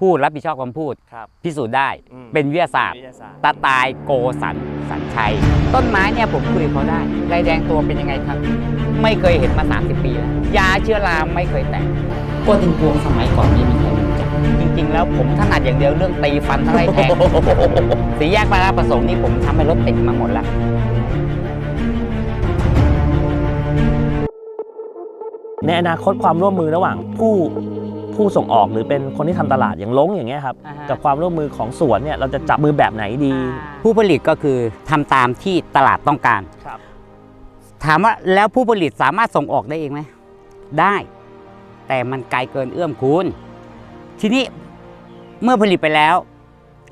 พูดรับผิดชอบคำพูด ครับพิสูจน์ได้อืมเป็นวิทยาศาสตร์ วิทยาศาสตร์ ตาตายโกสันสันชัย ต้นไม้เนี่ยผมคุยกับเขาได้ลายแดงตัวเป็นยังไงครับ ไม่เคยเห็นมา 30 ปีแล้ว ยาเชื้อราไม่เคยแตะโกตินพวงสมัยก่อนไม่มีใครรู้จักจริง ๆ แล้วผมถนัดอย่างเดียวเรื่องตีฟันอะไรแทง สีแยกปลาร้าประสงค์นี่ผมทำให้รถติดมาหมดแล้ว ในอนาคตความร่วมมือระหว่างผู้ ผู้ส่งออกหรือเป็นคนที่ทำตลาดอย่างล้งอย่างเงี้ยครับอ่าฮะกับความร่วมมือของสวนเนี่ยเราจะจับมือแบบไหนดี ผู้ผลิตก็คือทำตามที่ตลาดต้องการครับถามว่าแล้วผู้ผลิตสามารถส่งออกได้เองไหมได้ แต่มันไกลเกินเอื้อมคุณ ทีนี้เมื่อผลิตไปแล้ว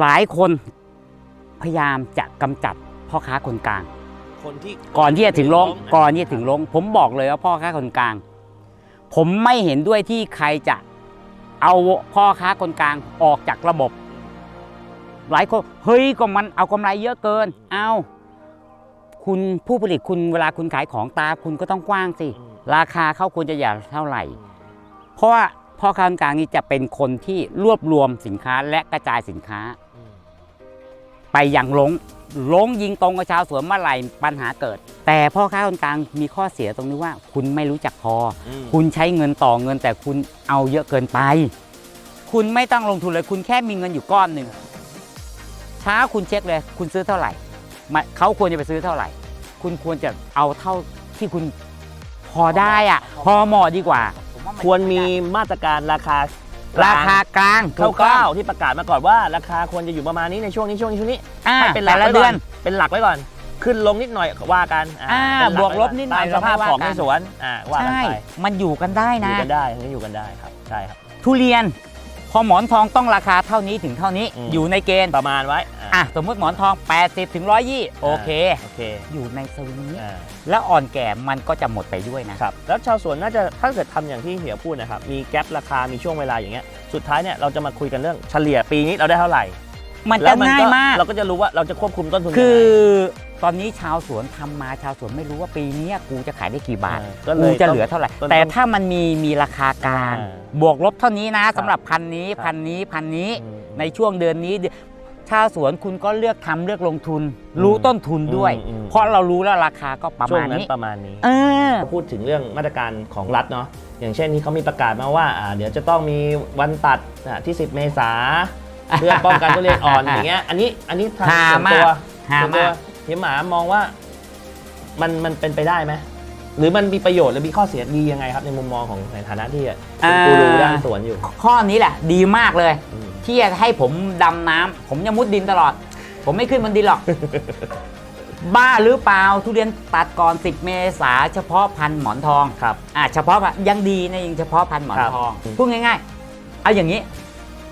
หลายคนพยายามจะกำจัดพ่อค้าคนกลางคนที่ก่อนที่จะถึงลงก่อนที่จะถึงลง ผมบอกเลยว่าพ่อค้าคนกลาง ผมไม่เห็นด้วยที่ใครจะ เอาพ่อค้าคนกลางออกจากระบบ หลายคนเฮ้ยก็มันเอากำไรเยอะเกิน เอาคุณผู้ผลิตคุณเวลาคุณขายของตาคุณก็ต้องกว้างสิอืมราคาเขาควรจะอย่าเท่าไหร่ เพราะว่าพ่อค้าคนกลางนี้จะเป็นคนที่รวบรวมสินค้าและกระจายสินค้าอืมไปยังลงลงยิงตรงกับชาวสวนเมื่อไหร่ปัญหาเกิด แต่พ่อค้าคนกลางมีข้อเสียตรงนี้ว่า คุณไม่รู้จักพออืมคุณใช้เงินต่อเงิน แต่คุณเอาเยอะเกินไป คุณไม่ต้องลงทุนเลย คุณแค่มีเงินอยู่ก้อนหนึ่งเช้าคุณเช็คเลย คุณซื้อเท่าไหร่มาเขาควรจะไปซื้อเท่าไหร่ คุณควรจะเอาเท่าที่คุณพอได้อะพอเหมาะดีกว่า ควรมีมาตรการราคาราคากลางคร่าวๆที่ประกาศมาก่อนว่า ราคาควรจะอยู่ประมาณนี้ในช่วงนี้ช่วงนี้ช่วงนี้อ่าให้เป็นหลัแต่กละไว้เดืก่ออนนเป็นหลักไว้ก่อน ขึ้นลงนิดหน่อยว่ากันอ่าเป็นหบวกลบนิดหน่อยตามสภาพเราไม่ว่าของกัน ในสวนอ่าว่ากันใช่ ไปมันอยู่กันได้อยู่นะกันได้อันนี้อยู่กันได้ครับใช่ครับ ทุเรียน พอหมอนทองต้องราคาเท่านี้ถึงเท่านี้อืม อยู่ในเกณฑ์ประมาณไว้าอะสมมติหมอนทอง 80ถึง120 โอเค โอเคอยู่ในสวิงนี้ อ่า แล้วอ่อนแก่มันก็จะหมดไปด้วยนะ ครับแล้วชาวสวนน่าจะถ้าเกิดทำอย่างที่เหียพูดนะครับมีแกลบราคามีช่วงเวลาอย่างเงี้ยสุดท้ายเนี่ยเราจะมาคุยกันเรื่องเฉลี่ยปีนี้เราได้เท่าไหร่มันแล้จะวง่ายมาก เราก็จะรู้ว่าเราจะควบคุมต้นทุนคืยังอไง ตอนนี้ชาวสวนทำมาชาวสวนไม่รู้ว่าปีนี้กูจะขายได้กี่บาทอ่าก็เลกูยจะต้องเหลือเท่าไหร่ต้นแต่ถ้ามันมีมีราคากลางอ่าบวกลบเท่านี้นะครับสำหรับพันนี้ครับพันนี้พันนี้อืมในช่วงเดือนนี้เดือนชาวสวนคุณก็เลือกทำเลือกลงทุน รู้ต้นทุนด้วยอืมอืมเพราะเรารู้แล้วราคาก็ประช่วมางณนั้นนี้ประมาณนี้เออพูดถึงเรื่องมาตรการของรัฐเนาะอย่างเช่นที่เขามีประกาศมาว่าอ่าเดี๋ยวจะต้องมีวันตัดอ่าที่ 10 เมษาเพื่อป้องกันทุเรียนอ่อนอย่างเงี้ยอันนี้อันนี้ทางหาส่วนมาตัวกหาส่วนตัวมาก เฮียหมามองว่ามันมันเป็นไปได้ไหมหรือมันมีประโยชน์หรือมีข้อเสียดียังไงครับ ในมุมมองของในฐานะที่เป็นกูรูด้านสวนอยู่ ข้อนี้แหละ ดีมากเลย อืม ที่จะให้ผมดำน้ำผมจะมุดดินตลอด ผมไม่ขึ้นบนดินหรอก บ้าหรือเปล่าทุเรียนตัดก่อน 10 เมษาเฉพาะพันธุ์หมอนทองครับ อะเฉพาะพันธุ์ยังดีนะยังเฉพาะพันธุ์หมอนครับทองอืมพูดง่าย ๆ เอาอย่างนี้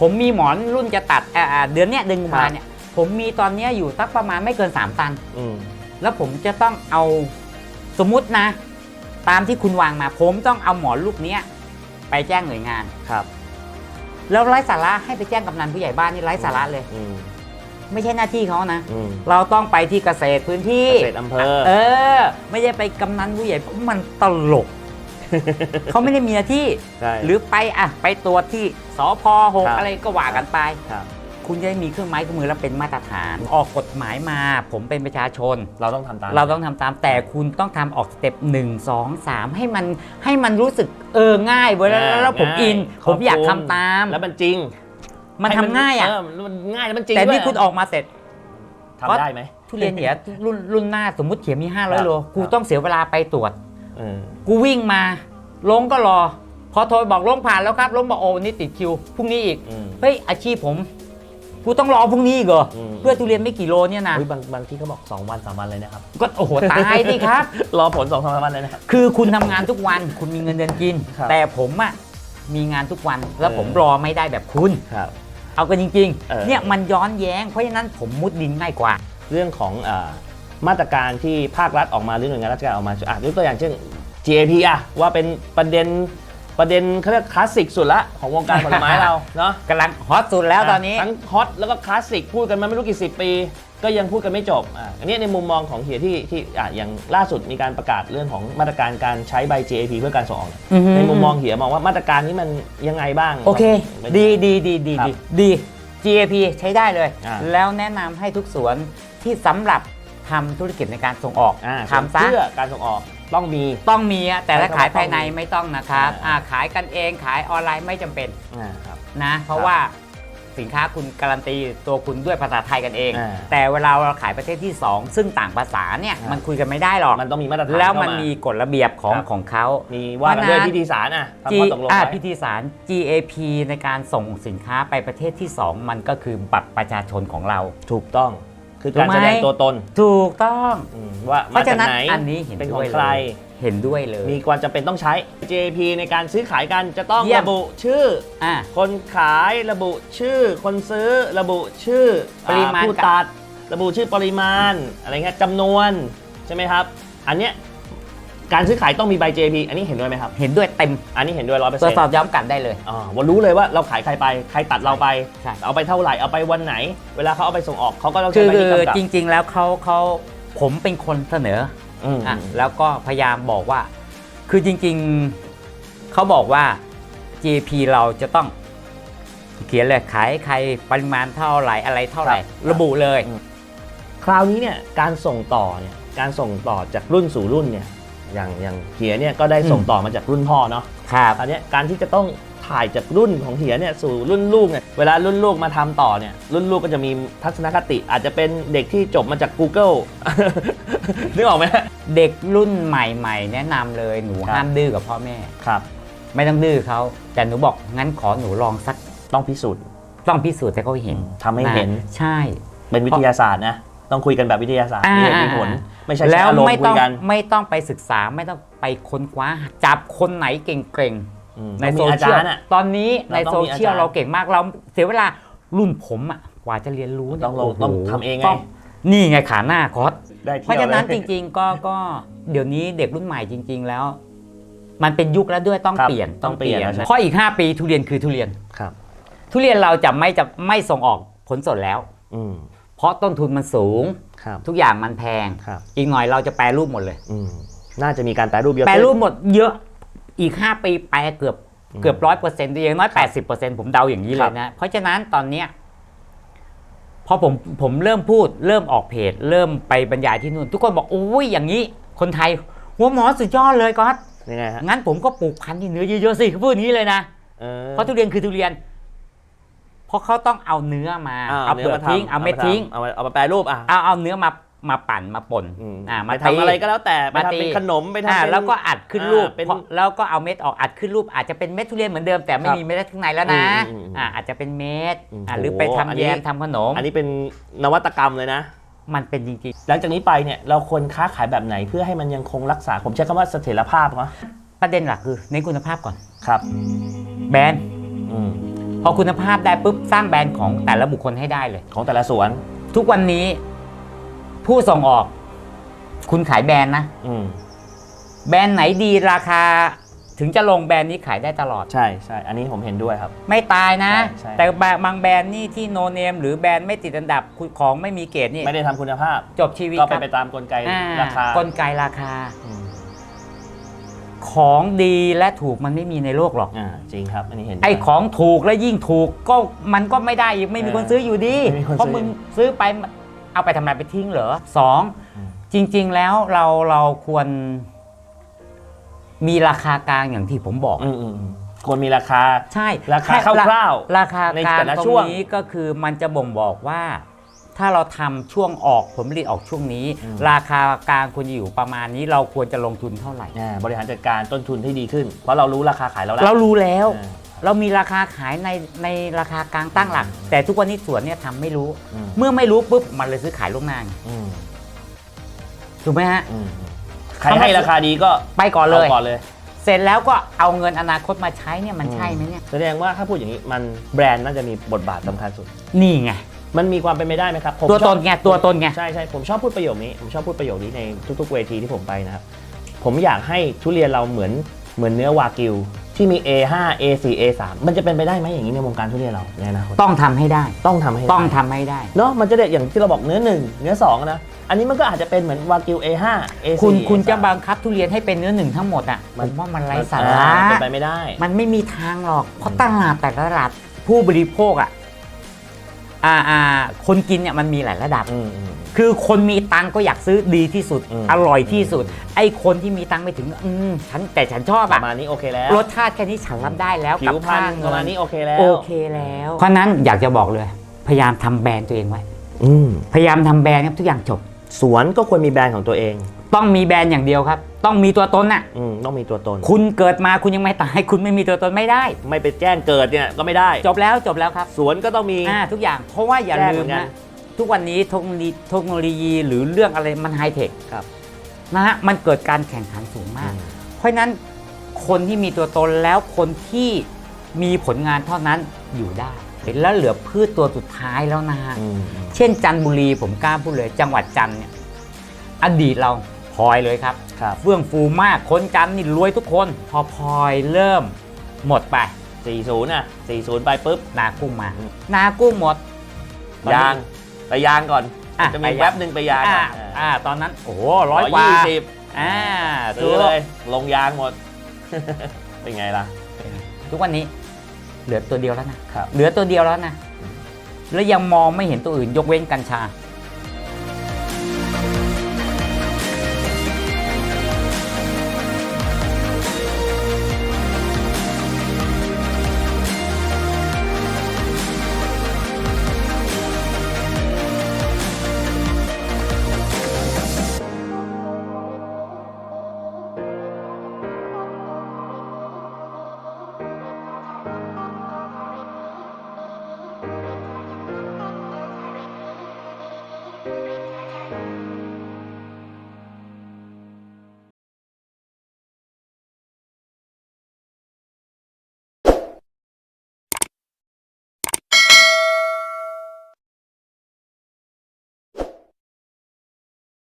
ผมมีหมอนรุ่นจะตัดอ่าอ่าเดือนเนี้ยเดือนกุมภาครับเนี่ย ผมมีตอนเนี้ยอยู่สักประมาณไม่เกิน 3 ตัน อืมแล้วผมจะต้องเอาสมมุตินะ ตามที่คุณวางมา ผมต้องเอาหมอนลูกเนี้ยไปแจ้งหน่วยงาน ครับแล้วไร้สาระให้ไปแจ้งกำนันผู้ใหญ่บ้านนี่ไร้สาระเลย อืมไม่ใช่หน้าที่เขานะ อืม เราต้องไปที่เกษตรพื้นที่เกษตรอำเภอ เออ ไม่ใช่ไปกำนันผู้ใหญ่เพราะมันตลก เขาไม่ได้มีหน้าที่ ใช่ หรือไปอะไปตรวจที่สพหกครับ อะไรก็ว่ากันไป ครับ คุณจะได้มีเครื่องไม้เครื่องมือและเป็นมาตรฐาน ออกกฎหมายมา ผมเป็นประชาชน เราต้องทำตามเราต้องทำตามแต่คุณต้องทำออกสเต็ปหนึ่งสองสามให้มันให้มันรู้สึกเออง่ายเว้ยแล้วแล้วแล้วผมง่ายอิน ครผอบมอยากคลุทำตาม แล้วมันจริงมันให้ทำง่ายอะ เมันง่ายแล้วมันจริงแต่นี่ด้วยคุณออกมาเสร็จ ทำได้ไหม ทุเรียนเหียรุ่นรุ่นหน้าสมมุติเขียมีครับ500 โล กูครับ ต้องเสียเวลาไปตรวจเออกูวิ่งมา ลงก็รอ พอโทรบอกลงผ่านแล้วครับ ลงบอกโอ้วันนี่ติดคิว พรุ่งนี้อีก อืม เฮ้ย อาชีพผม กูต้องรอพรุ่งนี้อีกเหรออืม เพื่อทุเรียนไม่กี่โลเนี่ยนะอุ๊ยบางบางที่เขาบอก 2 วัน 3 วันเลยนะครับ ก็โอ้โหตายดิครับ รอผล2 3วันเลยนะครับ คือคุณทำงานทุกวันคุณมีเงินเดือนกิน ครับแต่ผมอะมีงานทุกวันแล้วเออผมรอไม่ได้แบบคุณ ครับ เอากันจริงเออ ๆเนี่ยมันย้อนแย้งเพราะฉะนั้นผมมุดดินง่ายกว่า เรื่องของอามาตรการที่ภาครัฐออกมาหรือหน่วยงานราชการออกมาอะยกตัวอย่างเช่น GAP อะว่าเป็นประเด็น ประเด็นเขาเรียกคลาสสิกสุดละของวงการผลไม้เราเนาะกำลังฮอตสุดแล้วตอนนี้ ทั้งฮอตแล้วก็คลาสสิกพูดกันมาไม่รู้กี่สิบปี ก็ยังพูดกันไม่จบอะอันนี้ในมุมมองของเฮียที่ที่อะอย่างล่าสุดมีการประกาศเรื่องของมาตรการการใช้ใบ GAP เพื่อการส่งออกเนี่ยอือฮึ ในมุมมองเฮียมองว่ามาตรการนี้มันยังไงบ้าง โอเคเป็นดีดีดีดีครับดีดี GAP ใช้ได้เลย อ่าแล้วแนะนำให้ทุกสวนที่สำหรับทำธุรกิจในการส่งออกอ่าทำซะเพื่อการส่งออก ต้องมี ต้องมีอะแต่ถ้าใช้ขายคำว่าภายในต้องมีไม่ต้องนะครับอ่าอ่าขายกันเองขายออนไลน์ไม่จำเป็นอ่าครับ นะเพราะครับว่าสินค้าคุณการันตีตัวคุณด้วยภาษาไทยกันเอง อ่าแต่เวลาเราขายประเทศที่ 2 ซึ่งต่างภาษาเนี่ยอ่ามั มันคุยกันไม่ได้หรอก มันต้องมีมาตรฐานแล้วเข้ามันมีกฎระเบียบของครับ ของเขา มีว่ากันด้วยเพราะฉะนั้นพิธีสารอะทำ G ข้อตกลงอ่าไว้พิธีสาร GAP ในการส่งสินค้าไปประเทศที่ 2 มันก็คือบัตรประชาชนของเรา ถูกต้อง คือถูกการไหมแสดงตัวตนถูกต้องอืมว่าเพมาราะจาฉะกนั้นไหนอันนี้เห็นเป็นขด้อวงยใคร เลยเห็นด้วยเลย มีความจำเป็นต้องใช้ JP ในการซื้อขายกันจะต้องเยี่ยม ระบุชื่อ อ่าคนขายระบุชื่อ คนซื้อระบุชื่อปริมาณ อ่ผู้ตัด ระบุชื่อปริมาณอะไรเงี้ยจำนวนใช่ไหมครับ อันเนี้ย การซื้อขายต้องมีใบ JP อันนี้เห็นด้วยไหมครับ เห็นด้วยเต็มอันนี้เห็นด้วยร้อยเปอร์ตรเซ็วนจต์สอบย้ำกลันได้เลยอ่าวันรู้เลยว่าเราขายใครไป ใครตัดเราไป ใช่ เอาไปเท่าไหร่ เอาไปวันไหน เวลาเขาเอาไปส่งออกเขาก็ต้องคืใช้อใบนี้กำกับจริง ๆ แล้วเขาเขาผมเป็นคนเสนออืมอะแล้วก็พยายามบอกว่า คือจริง ๆเขาบอกว่า GP เราจะต้อง เขียนเลยขายใครปริมาณเท่าไหร่อะไรเท่าไหร่ ระบุเลย คราวนี้เนี่ยการส่งต่อเนี่ยการส่งต่อจากรุ่นสู่รุ่นเนี่ย อย่างอย่างเหียเนี่ยก็ได้ส่งอืมต่อมาจากรุ่นพ่อเนาะครับคราวเนี้ยการที่จะต้องถ่ายจากรุ่นของเหียเนี่ยสู่รุ่นลูกเนี่ยเวลารุ่นลูกมาทำต่อเนี่ยรุ่นลูกก็จะมีทัศนคติ อาจจะเป็นเด็กที่จบมาจาก Google นึกออกไหมเด็กรุ่นใหม่ๆ แนะนำเลยหนูครับห้ามดื้อกับพ่อแม่ครับ ไม่ต้องดื้อเขาแต่หนูบอกงั้นขอหนูลองสักต้องพิสูจน์ ต้องพิสูจน์ให้เขาเห็นทำให้เห็นนะใช่ เป็นวิทยาศาสตร์นะต้องคุยกันแบบวิทยาศาสตร์อ่ามีเหตุมีผล ไม่ใช่ใช้แล้วอารมณ์ไม่คุต้อยงกันไม่ต้องไปศึกษาไม่ต้องไปค้นคว้า จับคนไหนเก่งๆอืมในต้องมีโซอาเชียจาลรย์อะ ตอนนี้ในเราต้โซองมีเชียลอาจารย์เราเก่งมากเราเสียเวลารุ่นผมอะกว่าจะเรียนรู้เนี่ยต้องลงโโหต้องทำเองไงต้นี่ไงขาหน้าคอส ได้เพราะฉะนั้นจริงๆก็ก็เดี๋ยวนี้เด็กรุ่นใหม่จริง ๆ แล้ว มันเป็นยุคแล้วด้วยต้องครับเปลี่ยนต้องเปลี่ยนแล้วใช่เพราะอีก 5 ปีทุเรียนคือทุเรียน ครับ ทุเรียนเราจะไม่จะไม่ส่งออกผลสดแล้ว อืม เพราะต้นทุนมันสูง ครับ ทุกอย่างมันแพง ครับ อีกหน่อยเราจะแปรรูปหมดเลย อืมน่าจะมีการแปรรูปเยอะแปรขึ้น รูปหมดเยอะอีก 5 ปีแปรเกือบอืมเกือบร้อยเปอร์เซ็นต์อย่างน้อยครับ80%ผมเดาอย่างนี้เลครัยบ นะ เพราะฉะนั้นตอนเนี้ยพอผมผมเริ่มพูดเริ่มออกเพจ เริ่มไปบรรยายที่นู่น ทุกคนบอกโอ้ยอย่างนี้ คนไทยหัวหมอสุดยอดเลยก๊อตยังไงฮะงั้นผมก็ปลูกพันธุ์ที่เนื้อเยอะๆสิเขาพูดอย่างนี้เลยนะ เออเพราะทุเรียนคือทุเรียน เพราะเขาต้องเอาเนื้อมาเอาเปลือกทิ้งเอาเม็ดทิ้งเอามาเอามาแปรรูปอะเอาเอาเนื้อมามาปั่นมาป่นอืมอ่าไปมาทำอะไรก็แล้วแต่ไปมาทำตีเป็นขนมไปทำอ่าเป็นแล้วก็อัดขึ้นรูปอ่าเป็นเพราะแล้วก็เอาเม็ดออกอัดขึ้นรูป อาจจะเป็นเม็ดทุเรียนเหมือนเดิมแต่ไม่ครับมีเม็ดข้างในแล้วนะอืมอืมอืมอ่าอาจจะเป็นเม็ดอืมอ่าหรือโหไปอันทำนี้แยมทำขนม อันนี้เป็นนวัตกรรมเลยนะ มันเป็นจริงหลังจากนี้ไปเนี่ยเราควรค้าขายแบบไหนเพื่อให้มันยังคงรักษาผมใช้คำว่าเสถียรภาพเนาะๆประเด็นหลักคือในนคุณภาพก่อนครับ แบรนด์อืม พอคุณภาพได้ปุ๊บสร้างแบรนด์ของแต่ละบุคคลให้ได้เลย ของแต่ละสวน ทุกวันนี้ ผู้ส่งออก คุณขายแบรนด์นะอืมแบรนด์ไหนดีราคา ถึงจะลงแบรนด์นี้ขายได้ตลอด ใช่ใช่อันนี้ผมเห็นด้วยครับ ไม่ตายนะ ใช่ใช่ แต่บางแบรนด์นี่ที่โนเนมหรือแบรนด์ไม่ติดอันดับของไม่มีเกรดนี่ไม่ได้ทำคุณภาพ จบชีวิตก็คไปรับไปตามกลไกอ่ราคากลไกราคา อืม ของดีและถูกมันไม่มีในโลกหรอก อ่าจริงครับอันนี้เห็นด้วย ไอ้ของถูกและยิ่งถูกก็มันก็ไม่ได้อีกไม่มีเออคนซื้ออยู่ดี ไม่มีคนเพราะซื้อมึงซื้อไปเอาไปทำอะไรไปทิ้งเหรอสองอืมจริง ๆแล้วเราเราควร มีราคากลางอย่างที่ผมบอก อืมอืมอืมควรมีราคา ใช่ราคาแคร่าวๆราคาในกลางแต่ละตรช่งวงนี้ก็คือมันจะบ่งบอกว่า ถ้าเราทำช่วงออกผลผลิตออกช่วงนี้ อืม ราคากลางควรจะอยู่ประมาณนี้ เราควรจะลงทุนเท่าไหร่ อ่าบริหารจัดการต้นทุนที่ดีขึ้น เพราะเรารู้ราคาขายเราแล้ว เรารู้แล้ว อ่าเรามีราคาขายในในราคากลางตั้งหลักแต่ทุกวันนี้สวนเนี่ยทำไม่รู้ อืมเมื่อไม่รู้ปุ๊บมันเลยซื้อขายล่วงหน้าไงอืมถูกไหมฮะ อืมใครให้ราคาดีก็ไปก่อนเลยาก่อนเลย เสร็จแล้วก็เอาเงินอนาคตมาใช้เนี่ยมันใช่ไหมเนี่ย แสดงว่าถ้าพูดอย่างนี้มันแบรนด์น่าจะมีบทบาทสำคัญสุด นี่ไง มันมีความเป็นไปได้ไหมครับผมตัวชอบตนไงตัวตนไง ใช่ใช่ผมชอบพูดประโยคนี้ผมชอบพูดประโยคนี้ในทุกๆเวทีที่ผมไปนะครับ ผมอยากให้ทุเรียนเราเหมือนเหมือนเนื้อวากิว ที่มี A5 A4 A3 มันจะเป็นไปได้ไหมอย่างนี้ในวงการทุเรียนเราในอนาคตต้องทำให้ได้ ต้องทำให้ได้ ต้องทำให้ได้ เนาะมันจะได้อย่างที่เราบอกเนื้อหนึ่งเนื้อสองนะอันนี้มันก็อาจจะเป็นเหมือนวากิว A5 A4 คุณคุณ A3 จะบังคับทุเรียนให้เป็นเนื้อหนึ่งทั้งหมดอะมันผมว่ามันไร้สาอ่ระ เป็นไปไม่ได้ มันไม่มีทางหรอก เพราะตลาดแต่ละตลาดผู้บริโภคอะ อ่าอ่าคนกินเนี่ยมันมีหลายระดับ อืมอืม คือคนมีตังค์ก็อยากซื้อดีที่สุด อืม อร่อยที่สุด ไอ้คนที่มีตังค์ไม่ถึง อืมฉันแต่ฉันชอบปอะระมาณนี้โอเคแล้วรสชาติแค่นี้ฉันรับได้แล้วผิกับวพรรค่าณเงิประมาณนนี้โอเคแล้วโอเคแล้ว เพราะฉะนั้นอยากจะบอกเลย พยายามทำแบรนด์ตัวเองไว้ อืมพยายามทำแบรนด์ครับทุกอย่างจบ สวนก็ควรมีแบรนด์ของตัวเอง ต้องมีแบรนด์อย่างเดียวครับ ต้องมีตัวตนน่ะ อืมต้องมีตัวตน คุณเกิดมาคุณยังไม่ตาย คุณไม่มีตัวตนไม่ได้ ไม่ไปแจ้งเกิดเนี่ยก็ไม่ได้ จบแล้วจบแล้วครับ สวนก็ต้องมี อ่าทุกอย่างเพราะว่าอย่าแจ้งลืเหมืมอนกันนะทุกวันนี้เทคโนโลยีเทคโนโลยีหรือเรื่องอะไรมันไฮเทคครับนะฮะมันเกิดการแข่งขันสูงมากเพราะฉะนั้นคนที่มีตัวตนแล้วคนที่มีผลงานเท่านั้นอยู่ได้เห็นแล้วเหลือพืชตัวสุดท้ายแล้วนะฮะ อืม เช่นจันทบุรีผมกล้าพูดเลย จังหวัดจันทร์เนี่ยอดีตเราพล อยเลยครับครับเฟื่องฟูมากคนจันทร์นี่รวยทุกคน พอพลอยเริ่มหมดไป 40น่ะ40 ไปปุ๊บ นากุ้งมา นากุ้งหมดตอนนี้ยางไปยางก่อน อะจะไปมียางแป๊บหนึ่งไปยางอ่าก่อนอ่าตอนนั้นโอ้โหร้อยกว่ายี่สิบอ่าซื้อเลยลงยางหมด เป็นไงล่ะ ทุกวันนี้ เหลือตัวเดียวแล้วนะครับ เหลือตัวเดียวแล้วนะ แล้วยังมองไม่เห็นตัวอื่นยกเว้นกัญชา